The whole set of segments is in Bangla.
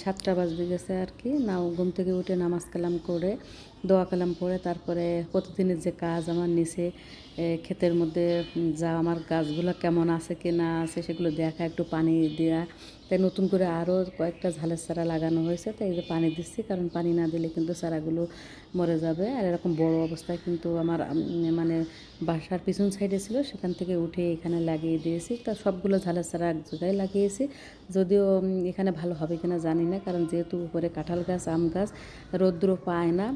সাতটা বাজবে গেছে আর কি। নাও ঘুম থেকে উঠে নামাজ কালাম করে, দোয়া কালাম পড়ে, তারপরে প্রতিদিনের যে কাজ আমার নিচে ক্ষেতের মধ্যে যা আমার গাছগুলো কেমন আছে কি না আছে সেগুলো দেখা, একটু পানি দেওয়া তাই নতুন করে আরও কয়েকটা ঝালের চারা লাগানো হয়েছে, তাই যে পানি দিচ্ছি, কারণ পানি না দিলে কিন্তু চারাগুলো মরে যাবে। আর এরকম বড় অবস্থায় কিন্তু আমার মানে বাসার পিছন সাইডে ছিল, সেখান থেকে উঠে এখানে লাগিয়ে দিয়েছি। তা সবগুলো ঝালের চারা এক জায়গায় লাগিয়েছি, যদিও এখানে ভালো হবে কিনা জানি না, কারণ যেহেতু উপরে কাঁঠাল গাছ, আম গাছ, রৌদ্র পায় না।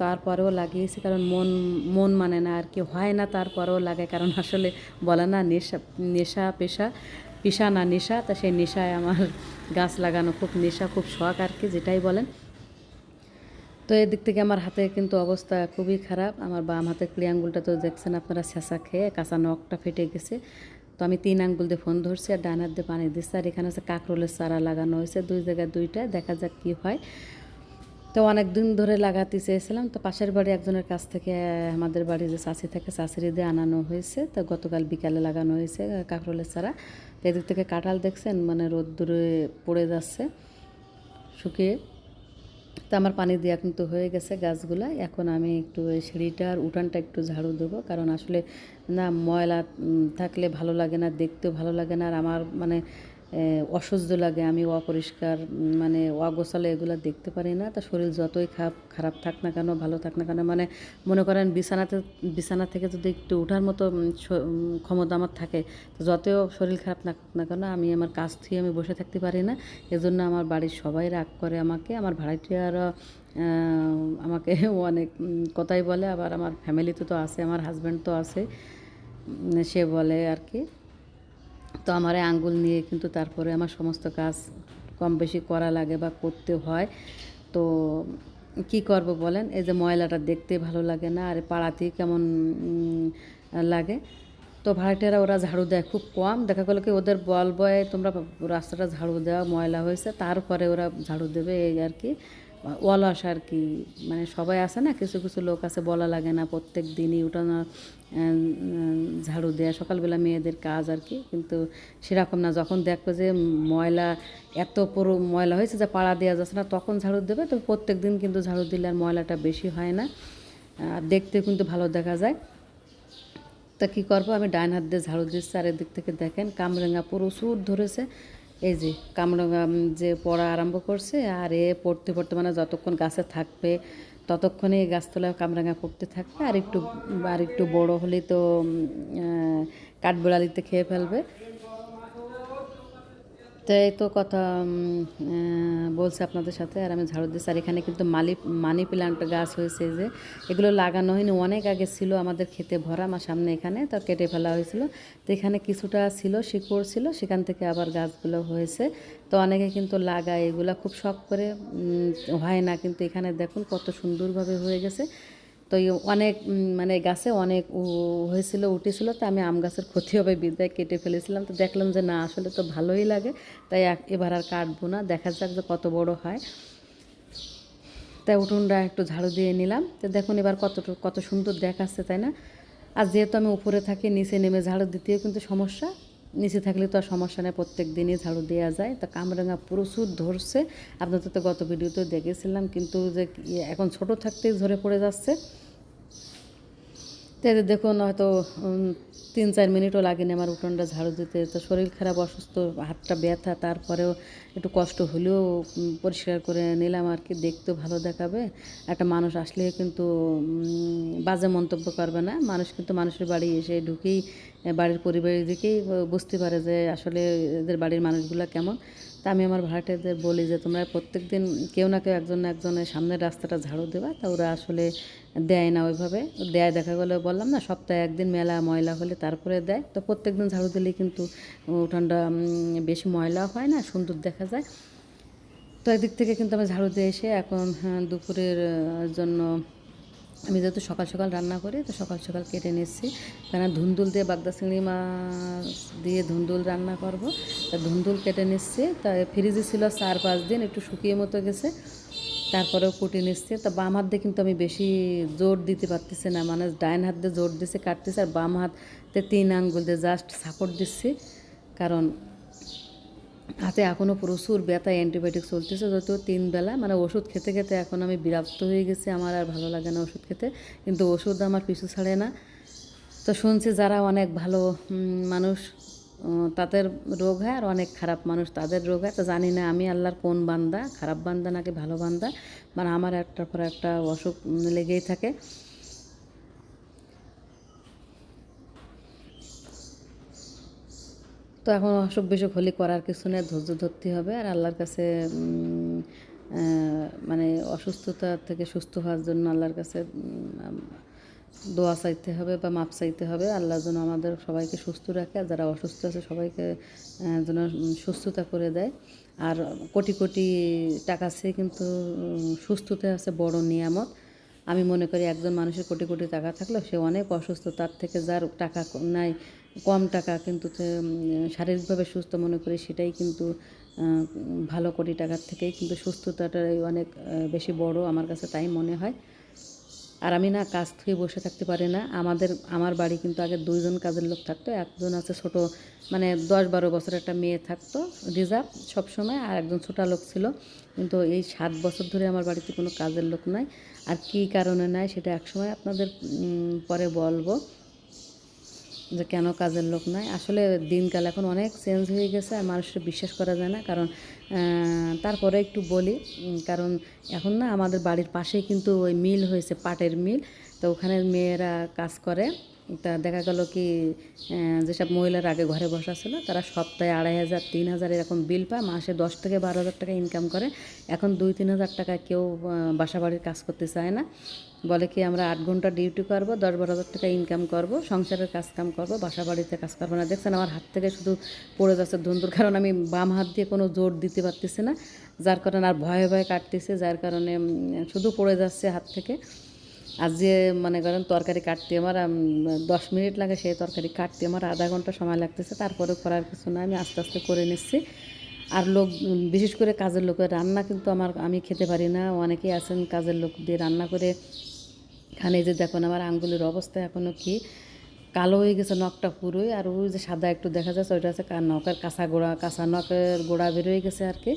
তারপরেও লাগিয়েছি, কারণ মন মন মানে না আর কি, হয় না, তারপরেও লাগে, কারণ আসলে বলে না, নেশা নেশা পেশা পেশা না নেশা, তা সেই নেশায় আমার গাছ লাগানো খুব নেশা, খুব শখ আর কি, যেটাই বলেন। তো এদিক থেকে আমার হাতে কিন্তু অবস্থা খুবই খারাপ। আমার বাম হাতের ক্লি আঙ্গুলটা তো দেখছেন আপনারা, ছেঁচা খেয়ে কাঁচা নখটা ফেটে গেছে। তো আমি তিন আঙ্গুল দিয়ে ফোন ধরছি আর ডান হাত দিয়ে পানি দিচ্ছি। আর এখানে হচ্ছে কাঁকরোলের চারা লাগানো হয়েছে। দুই জায়গায় দুইটা, দেখা যাক কী হয়। তো অনেক দিন ধরে লাগাতে চেয়েছিলাম। তো পাশের বাড়ি একজনের কাছ থেকে, আমাদের বাড়ি যে চাষি থাকে, চাষিরি দিয়ে আনানো হয়েছে। তো গতকাল বিকালে লাগানো হয়েছে কাঁকরোলের চারা। তো এদিক থেকে কাঁঠাল দেখছেন? মানে রোদ্দুরে পড়ে যাচ্ছে। শুকিয়ে তো আমার পানি দেওয়া কিন্তু হয়ে গেছে গাছগুলা। এখন আমি একটু সিঁড়িটার উঠানটা একটু ঝাড়ু দেবো। কারণ আসলে না ময়লা থাকলে ভালো লাগে না, দেখতেও ভালো লাগে না। আর আমার মানে অসহ্য লাগে, আমি অপরিষ্কার মানে অগোছালো এগুলো দেখতে পারি না। তা শরীর যতই খারাপ খারাপ থাক না কেন, ভালো থাক না কেন মানে মনে করেন বিছানাতে, বিছানা থেকে যদি একটু ওঠার মতো ক্ষমতা আমার থাকে, তো শরীর খারাপ না না কেন, আমি আমার কাজ থেকে আমি বসে থাকতে পারি না। এজন্য আমার বাড়ির সবাই রাগ করে আমাকে, আমার ভাড়াটিয়ারা আমাকে অনেক কথাই বলে, আবার আমার ফ্যামিলিতে তো আছে, আমার হাজব্যান্ড তো আছে সে বলে আর কি। তো আমার আঙ্গুল নিয়ে কিন্তু তারপরে আমার সমস্ত কাজ কম বেশি করা লাগে বা করতে হয়। তো কি করব বলেন? এই যে ময়লাটা দেখতে ভালো লাগে না, আর পাড়াতেই কেমন লাগে। তো ভাড়াটিয়ারা ওরা ঝাড়ু দেয় খুব কম। দেখা গেলো কি ওদের বল বয়ে তোমরা রাস্তাটা ঝাড়ু দেওয়া ময়লা হয়েছে, তারপরে ওরা ঝাড়ু দেবে এই আর কি। অলস আর কি মানে সবাই আছে না, কিছু কিছু লোক আছে, বলা লাগে না, প্রত্যেক দিনই উঠানো ঝাড়ু দেয়া, সকালবেলা মেয়েদের কাজ আর কি, কিন্তু সেরকম না, যখন দেখবে যে ময়লা, এত পুরো ময়লা হয়েছে যে পাড়া দেওয়া যাচ্ছে না, তখন ঝাড়ু দেবে, তো প্রত্যেক দিন কিন্তু ঝাড়ু দিলে আর ময়লাটা বেশি হয় না, আর দেখতে কিন্তু ভালো দেখা যায়। তা কী করব, আমি ডাইন হাত দিয়ে ঝাড়ু দিচ্ছি, আর এদিক থেকে দেখেন কামরাঙা প্রচুর ধরেছে এই যে কামরাঙা যে পড়া আরম্ভ করছে, আর এ পড়তে পড়তে মানে যতক্ষণ গাছে থাকবে, ততক্ষণে এই গাছতলায় কামরাঙা পড়তে থাকবে। আর একটু আর একটু বড় হলে তো কাঠবেড়ালিতে খেয়ে ফেলবে। তো এই তো কথা বলছে আপনাদের সাথে আর আমি ঝাড়ু দিচ্ছি। আর এখানে কিন্তু মালি, মানি প্লান্ট গাছ হয়েছে যে, এগুলো লাগানো হয়নি, অনেক আগে ছিল আমাদের খেতে ভরা আমার সামনে এখানে, তো কেটে ফেলা হয়েছিল। তো এখানে কিছুটা ছিল, শিকড় ছিল, সেখান থেকে আবার গাছগুলো হয়েছে। তো অনেকে কিন্তু লাগায়, এগুলো খুব শখ করে হয় না, কিন্তু এখানে দেখুন কত সুন্দরভাবে হয়ে গেছে। তো অনেক মানে গাছে অনেক হয়েছিল, উঠেছিল, তো আমি আম গাছের ক্ষতি হবে বিদ্যায় কেটে ফেলেছিলাম। তো দেখলাম যে না, আসলে তো ভালোই লাগে, তাই এবার আর কাটবো না। দেখা যাক যে কত বড় হয়। তাই উঠোনটা একটু ঝাড়ু দিয়ে নিলাম। তো দেখুন এবার কত কত সুন্দর দেখাচ্ছে, তাই না? আর যেহেতু আমি উপরে থাকি, নিচে নেমে ঝাড়ু দিতেও কিন্তু সমস্যা। নিচে থাকলে তো আর সমস্যা নেই, প্রত্যেক দিনই ঝাড়ু দেওয়া যায়। তা কামরাঙা প্রচুর ধরছে। আপনাদের তো গত ভিডিওতে দেখেছিলাম, কিন্তু যে এখন ছোট থাকতেই ঝরে পড়ে যাচ্ছে। তো এদের দেখুন, হয়তো তিন চার মিনিটও লাগেনি আমার উঠোনটা ঝাড়ু দিতে। তো শরীর খারাপ, অসুস্থ, হাতটা ব্যথা, তারপরেও একটু কষ্ট হলেও পরিষ্কার করে নিলাম আর কি দেখতেও ভালো দেখাবে। একটা মানুষ আসলে কিন্তু বাজে মন্তব্য করবে না। মানুষ কিন্তু মানুষের বাড়ি এসে ঢুকেই বাড়ির পরিবারের দিকেই বুঝতে পারে যে আসলে এদের বাড়ির মানুষগুলো কেমন। তা আমি আমার ভাড়াটেদের বলি যে তোমরা প্রত্যেক দিন কেউ না কেউ একজন না একজনের সামনের রাস্তাটা ঝাড়ু দেবা তা ওরা আসলে দেয় না ওইভাবে। দেয় দেখা গেলে বললাম না সপ্তাহে একদিন মেলা ময়লা হলে তারপরে দেয়। তো প্রত্যেক দিন ঝাড়ু দিলেই কিন্তু উঠানটা বেশি ময়লা হয় না সুন্দর দেখা যায়। তো একদিক থেকে কিন্তু আমি ঝাড়ু দিয়ে এসে এখন হ্যাঁ, দুপুরের জন্য আমি যেহেতু সকাল সকাল রান্না করি, তো সকাল সকাল কেটে নিচ্ছি কেন ধুন্দুল দিয়ে বাগদা চিংড়ি মাছ দিয়ে ধুন্দুল রান্না করব। তা ধুন্দুল কেটে নিচ্ছি তা ফ্রিজে ছিল চার পাঁচ দিন, একটু শুকিয়ে মতো গেছে। তারপরেও কুটি নিচ্ছে তা বাম হাত দিয়ে কিন্তু আমি বেশি জোর দিতে পারতেছি না। মানে ডাইন হাত দিয়ে জোর দিচ্ছে কাটতেছে, আর বাম হাতে তিন আঙ্গুল দিয়ে জাস্ট সাপোর্ট দিচ্ছি। কারণ হাতে এখনও প্রচুর ব্যথা অ্যান্টিবায়োটিক চলতেছে। যত তিন বেলা মানে ওষুধ খেতে খেতে এখন আমি বিরক্ত হয়ে গেছি। আমার আর ভালো লাগে না ওষুধ খেতে। কিন্তু ওষুধ আমার পিছু ছাড়ে না। তো শুনছি যারা অনেক ভালো মানুষ তাদের রোগ হয় আর অনেক খারাপ মানুষ তাদের রোগ হয়। তো জানি না আমি আল্লাহর কোন বান্দা, খারাপ বান্দা নাকি ভালো বান্দা? মানে আমার একটার পর একটা অসুখ লেগেই থাকে। তো এখন অসুখ বিসুখ হলে করার কিছু নেই, ধৈর্য ধরতে হবে। আর আল্লাহর কাছে মানে অসুস্থতা থেকে সুস্থ হওয়ার জন্য আল্লাহর কাছে দোয়া চাইতে হবে বা মাপ চাইতে হবে। আল্লাহ যেন আমাদের সবাইকে সুস্থ রাখে, আর যারা অসুস্থ আছে সবাইকে যেন সুস্থতা করে দেয়। আর কোটি কোটি টাকা সে কিন্তু সুস্থতা আছে বড় নিয়ামত। আমি মনে করি একজন মানুষের কোটি কোটি টাকা থাকলেও সে অনেক অসুস্থ, তার থেকে যার টাকা নাই কম টাকা কিন্তু শারীরিকভাবে সুস্থ মনে করি, সেটাই কিন্তু ভালো কোটি টাকার থেকেই কিন্তু সুস্থতাটাই অনেক বেশি বড় আমার কাছে তাই মনে হয়। আর আমি না কাজ থেকে বসে থাকতে পারি না। আমাদের, আমার বাড়ি কিন্তু আগে দুইজন কাজের লোক থাকতো, একজন আছে ছোট মানে দশ বারো বছর একটা মেয়ে থাকতো, রিজার্ভ সবসময়, আর একজন ছোটা লোক ছিল। কিন্তু এই সাত বছর ধরে আমার বাড়িতে কোনো কাজের লোক নাই। আর কী কারণে নাই সেটা একসময় আপনাদের পরে বলব। যে কেন কাজের লোক নাই। আসলে দিনকাল এখন অনেক চেঞ্জ হয়ে গেছে আর মানুষের বিশ্বাস করা যায় না। কারণ তারপরে একটু বলি কারণ এখন না আমাদের বাড়ির পাশেই কিন্তু ওই মিল হয়েছে, পাটের মিল তো ওখানের মেয়েরা কাজ করে। তা দেখা গেল কি যেসব মহিলার আগে ঘরে বসা ছিল তারা সপ্তাহে আড়াই হাজার তিন হাজার এরকম বিল পায় মাসে দশ থেকে বারো হাজার টাকা ইনকাম করে। এখন দুই তিন হাজার টাকা কেউ আহ, বাসা বাড়ির কাজ করতে চায় না। বলে কি আমরা আট ঘণ্টা ডিউটি করব দশ বারো হাজার টাকা ইনকাম করব সংসারের কাজ কাম করব বাসা বাড়িতে কাজ করব না। দেখছেন আমার হাত থেকে শুধু পড়ে যাচ্ছে ধুন্দুর কারণ আমি বাম হাত দিয়ে কোনো জোর দিতে পারতেছি না যার কারণে আর ভয়ে ভয়ে কাটতেছে যার কারণে শুধু পড়ে যাচ্ছে হাত থেকে। আর যে মনে করেন তরকারি কাটতে আমার দশ মিনিট লাগে সেই তরকারি কাটতে আমার, আধা ঘণ্টা সময় লাগতেছে, তারপরে করার কিছু না আমি আস্তে আস্তে করে নিচ্ছি। আর লোক বিশেষ করে কাজের লোকের রান্না কিন্তু আমার, আমি খেতে পারি না, অনেকেই আছেন কাজের লোক দিয়ে রান্না করে খানে যে দেখুন আমার আঙ্গুলের অবস্থা এখনও কি, কালো হয়ে গেছে, নখটা পুরোই, আর ওই যে সাদা একটু দেখা যাচ্ছে, ওইটা আছে নখের কাঁচা গোড়া, কাঁচা নখের গোড়া বেরোয় গেছে আর কি।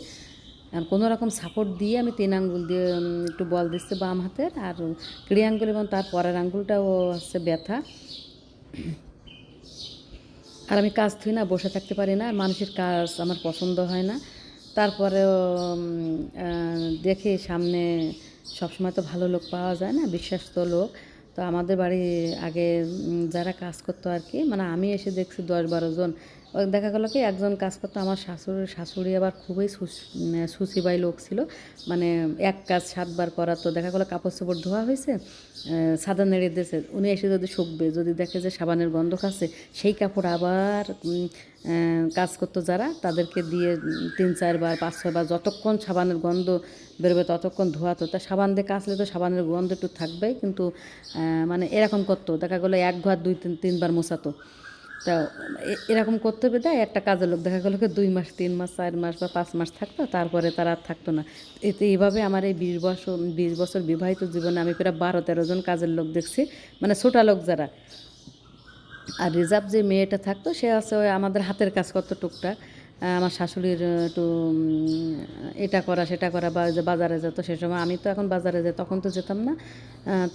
কোনো রকম সাপোর্ট দিয়ে আমি তিন আঙ্গুল দিয়ে একটু বল দিচ্ছি বাম হাতের আর ক্রিয়া আঙ্গুল এবং তার পরের আঙ্গুলটাও হচ্ছে ব্যথা। আর আমি কাজ থুই না, বসে থাকতে পারি না, আর মানুষের কাজ আমার পছন্দ হয় না। তারপরেও দেখি সামনে সবসময় তো ভালো লোক পাওয়া যায় না, বিশ্বাস্ত লোক। তো আমাদের বাড়ি আগে যারা কাজ করতো আর কি মানে আমি এসে দেখছি দশ বারো জন দেখা গেলো কি একজন কাজ করতো আমার শাশুড়ি শাশুড়ি আবার খুবই সুস- উম, লোক ছিল। মানে এক কাজ সাতবার করা তো দেখা গেলো কাপড় চোপড় ধোয়া হয়েছে সাদা নেড়ে দিয়েছে। উনি এসে যদি শুকবে যদি দেখে যে সাবানের গন্ধ খাচ্ছে সেই কাপড় আবার কাজ করতো যারা তাদেরকে দিয়ে তিন চারবার পাঁচ ছয়বার যতক্ষণ সাবানের গন্ধ বেরোবে ততক্ষণ ধোয়াতো তা। সাবান দিয়ে কাচলে তো সাবানের গন্ধ একটু থাকবেই কিন্তু মানে এরকম করতো। দেখা গেলো এক ঘর দুই তিন তিনবার মোছাতো। তা এরকম করতে হবে দেয় একটা কাজের লোক, দেখা গেলো দুই মাস, তিন মাস, চার মাস বা পাঁচ মাস থাকতো, তারপরে তারা আর থাকতো না। এতে এইভাবে আমার এই বিশ বছর বিশ বছর বিবাহিত জীবনে আমি প্রায় বারো তেরো জন কাজের লোক দেখছি মানে ছোটা লোক যারা। আর রিজার্ভ যে মেয়েটা থাকতো, সে আছে আমাদের হাতের কাজ করতো টুকটাক আমার শাশুড়ির একটু এটা করা, সেটা করা, বা বাজারে যেত সে সময়, আমি তো এখন বাজারে যাই তখন তো যেতাম না।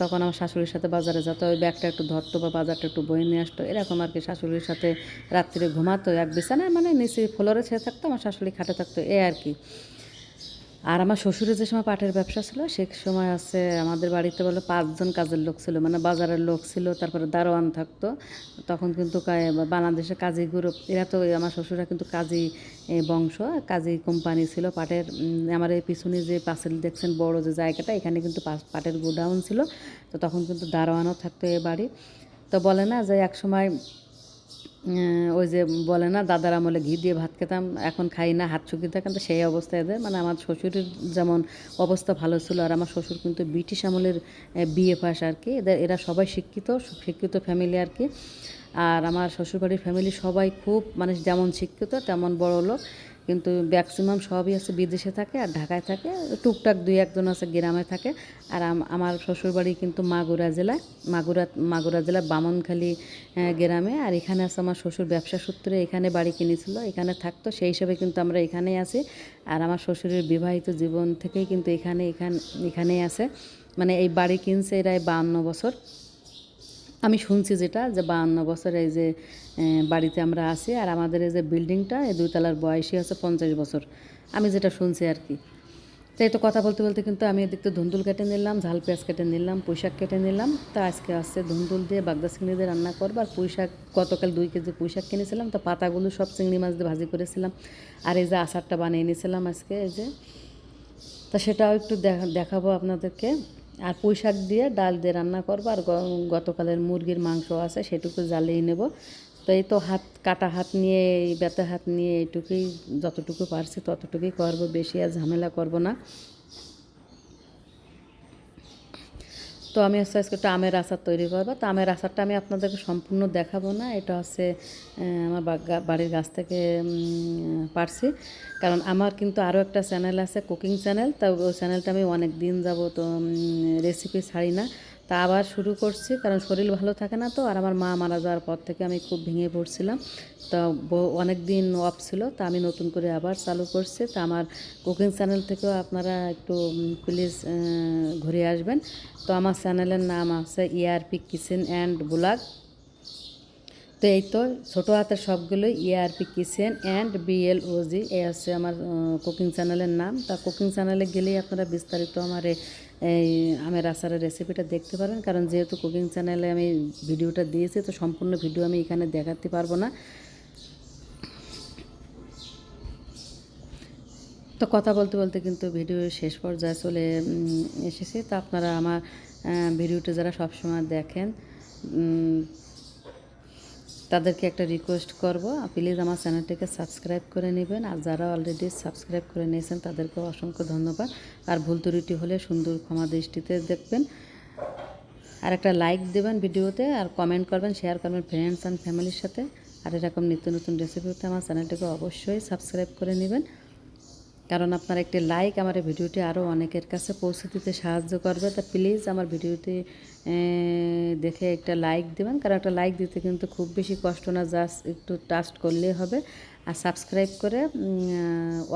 তখন আমার শাশুড়ির সাথে বাজারে যেত, ওই ব্যাগটা একটু ধরতো বা বাজারটা একটু বয়ে নিয়ে আসতো, এরকম আর কি শাশুড়ির সাথে রাত্রে ঘুমাতো, এক বিছানায় মানে নিচে ফ্লোরে ছেড়ে থাকতো, আমার শাশুড়ি খাটে থাকতো, এ আর কি। আর আমার শ্বশুরের যে সময় পাটের ব্যবসা ছিল, সে সময় আছে আমাদের বাড়িতে বলো পাঁচজন কাজের লোক ছিল। মানে বাজারের লোক ছিল, তারপরে দারোয়ান থাকতো। তখন কিন্তু বাংলাদেশে কাজী গ্রুপ, এরা তো আমার শ্বশুরা কিন্তু কাজী বংশ, কাজী কোম্পানি ছিল। পাটের আমার এই পিছনে যে পাঁচিল দেখছেন বড় যে জায়গাটা, এখানে কিন্তু পাটের গোডাউন ছিল। তো তখন কিন্তু দারোয়ানও থাকতো এ বাড়ি। তো বলে না যে এক সময় ওই যে বলে না, দাদার আমলে ঘি দিয়ে ভাত খেতাম, এখন খাই না, হাত শুকিয়ে থাকেন তো সেই অবস্থায় এদের মানে আমার শ্বশুরের যেমন অবস্থা ভালো ছিল, আর আমার শ্বশুর কিন্তু ব্রিটিশ আমলের বিয়ে পাস আর কি, এদের, এরা সবাই শিক্ষিত শিক্ষিত ফ্যামিলি আর কি, আর আমার শ্বশুরবাড়ির ফ্যামিলি সবাই খুব মানে যেমন শিক্ষিত, তেমন বড় লোক কিন্তু ম্যাক্সিমাম সবই আছে, বিদেশে থাকে আর ঢাকায় থাকে। টুকটাক দুই একজন আছে, গ্রামে থাকে। আর আম- আমার শ্বশুরবাড়ি কিন্তু মাগুরা জেলায় মাগুরা মাগুরা জেলার বামনখালী গ্রামে। আর এখানে আছে আমার শ্বশুর ব্যবসা সূত্রে এখানে বাড়ি কিনেছিল, এখানে থাকতো। সেই হিসাবে কিন্তু আমরা এখানেই আছি। আর আমার শ্বশুরের বিবাহিত জীবন থেকেই কিন্তু এখানে এখানে, এখানেই আছে। মানে এই বাড়ি কিনছে এরা বাহান্ন বছর। আমি শুনছি যেটা যে বাহান্ন বছর এই যে বাড়িতে আমরা আছি আর আমাদের এই যে বিল্ডিংটা, এই দুইতলার বয়সী হচ্ছে পঞ্চাশ বছর। আমি যেটা শুনছি আর কি। তাই তো কথা বলতে বলতে কিন্তু আমি এদিক তো ধুন্দুল কেটে নিলাম, ঝাল পেঁয়াজ কেটে নিলাম, পুঁইশাক কেটে নিলাম। তা আজকে আসছে ধুন্দুল দিয়ে বাগদা চিংড়ি দিয়ে রান্না করব। আর পুঁইশাক, গতকাল দুই কেজি পুঁইশাক কিনেছিলাম, তো পাতাগুলো সব চিংড়ি মাছ দিয়ে ভাজি করেছিলাম। আর এই যে আচারটা বানিয়ে নিয়েছিলাম আজকে, এই যে। তা সেটাও একটু দেখা, দেখাবো আপনাদেরকে। আর পুঁই শাক দিয়ে ডাল দিয়ে রান্না করব। আর গতকালের মুরগির মাংস আছে, সেটুকু জ্বালিয়ে নেব। তো এই তো হাত, কাটা হাত নিয়ে, এই ব্যথা হাত নিয়ে এইটুকুই যতটুকু পারছি ততটুকুই করব, বেশি আর ঝামেলা করব না। তো আমি হচ্ছে আজকে একটা আমের আচার তৈরি করব। তো আমের আচারটা আমি আপনাদেরকে সম্পূর্ণ দেখাবো না, এটা হচ্ছে আমার বাড়ির গাছ থেকে পারছি। কারণ আমার কিন্তু আরও একটা চ্যানেল আছে, কুকিং চ্যানেল, তা ওই চ্যানেলটা আমি অনেক দিন যাব তো রেসিপি ছাড়ি না। তা আবার শুরু করছি, কারণ শরীর ভালো থাকে না তো, আর আমার মা মারা যাওয়ার পর থেকে আমি খুব ভেঙে পড়ছিলাম। তো অনেক দিন অফ ছিল, তা আমি নতুন করে আবার চালু করছি। তা আমার কুকিং চ্যানেল থেকেও আপনারা একটু প্লিজ ঘুরে আসবেন। তো আমার চ্যানেলের নাম আছে ইআরপি কিচেন অ্যান্ড ব্লগ তো এই তো, ছোটো হাতের সবগুলোই E ERP kitchen and BLOG এই হচ্ছে আমার কুকিং চ্যানেলের নাম। তা কুকিং চ্যানেলে গেলেই আপনারা বিস্তারিত আমার এই আমি আমের আচারের রেসিপিটা দেখতে পারেন। কারণ যেহেতু কুকিং চ্যানেলে আমি ভিডিওটা দিয়েছি, তো সম্পূর্ণ ভিডিও আমি এখানে দেখাতে পারব না। তো কথা বলতে বলতে কিন্তু ভিডিও শেষ পর্যায়ে চলে এসেছে। তো আপনারা আমার ভিডিওটা যারা সবসময় দেখেন তাদেরকে একটা রিকোয়েস্ট করব প্লিজ আমার চ্যানেলটিকে সাবস্ক্রাইব করে নেবেন। আর যারা অলরেডি সাবস্ক্রাইব করে নিয়েছেন তাদেরকে অসংখ্য ধন্যবাদ। আর ভুল ত্রুটি হলে সুন্দর ক্ষমা দৃষ্টিতে দেখবেন। আর একটা লাইক দেবেন ভিডিওতে, আর কমেন্ট করবেন শেয়ার করবেন ফ্রেন্ডস অ্যান্ড ফ্যামিলির সাথে। আর এরকম নিত্য নতুন রেসিপিতে আমার চ্যানেলটিকে অবশ্যই সাবস্ক্রাইব করে নেবেন। কারণ আপনার একটি লাইক আমার এই ভিডিওটি আরও অনেকের কাছে পৌঁছে দিতে সাহায্য করবে। তা প্লিজ আমার ভিডিওটি দেখে একটা লাইক দেবেন। কারণ একটা লাইক দিতে কিন্তু খুব বেশি কষ্ট না জাস্ট একটু টাস্ট করলেই হবে। আর সাবস্ক্রাইব করে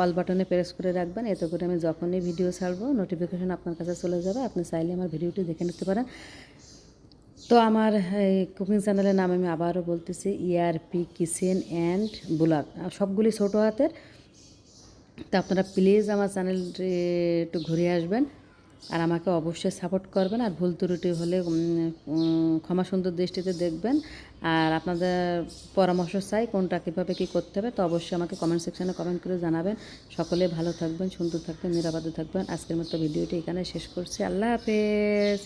অল বাটনে প্রেস করে রাখবেন। এতে করে আমি যখনই ভিডিও ছাড়বো নোটিফিকেশান আপনার কাছে চলে যাবে। আপনি চাইলে আমার ভিডিওটি দেখে নিতে পারেন। তো আমার কুকিং চ্যানেলের নাম আমি আবারও বলতেছি ইআরপি কিচেন অ্যান্ড ব্লগ সবগুলি ছোটো হাতের। তো আপনারা প্লিজ আমার চ্যানেলটি একটু ঘুরে আসবেন আর আমাকে অবশ্যই সাপোর্ট করবেন আর ভুল ত্রুটি হলে ক্ষমা সুন্দর দৃষ্টিতে দেখবেন। আর আপনাদের পরামর্শ চাই, কোনটা কীভাবে কী করতে হবে, তো অবশ্যই আমাকে কমেন্ট সেকশানে কমেন্ট করে জানাবেন। সকলে ভালো থাকবেন, সুন্দর থাকবেন, নিরাপদে থাকবেন। আজকের মতো ভিডিওটি এখানে শেষ করছি। আল্লাহ হাফেজ।